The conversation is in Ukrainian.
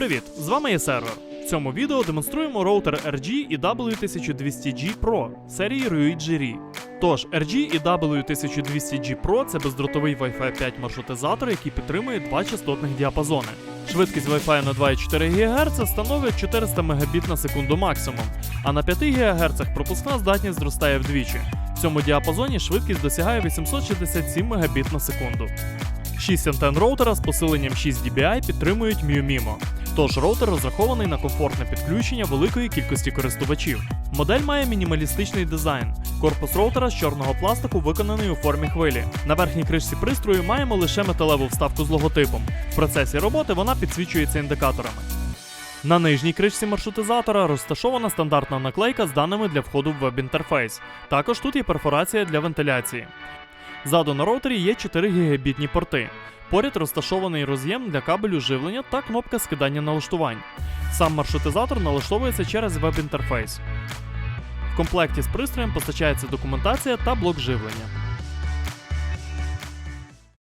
Привіт! З вами є сервер. В цьому відео демонструємо роутер RG і W1200G Pro серії Ruigi Ri. Тож, RG і W1200G Pro це бездротовий Wi-Fi 5 маршрутизатор, який підтримує два частотних діапазони. Швидкість Wi-Fi на 2,4 ГГц становить 400 Мбіт на секунду максимум, а на 5 ГГц пропускна здатність зростає вдвічі. В цьому діапазоні швидкість досягає 867 Мбіт на секунду. 6 антен роутера з посиленням 6 dBi підтримують MiuMimo. Тож роутер розрахований на комфортне підключення великої кількості користувачів. Модель має мінімалістичний дизайн. Корпус роутера з чорного пластику виконаний у формі хвилі. На верхній кришці пристрою маємо лише металеву вставку з логотипом. В процесі роботи вона підсвічується індикаторами. На нижній кришці маршрутизатора розташована стандартна наклейка з даними для входу в веб-інтерфейс. Також тут є перфорація для вентиляції. Ззаду на роутері є 4 гігабітні порти. Поряд розташований роз'єм для кабелю живлення та кнопка скидання налаштувань. Сам маршрутизатор налаштовується через веб-інтерфейс. В комплекті з пристроєм постачається документація та блок живлення.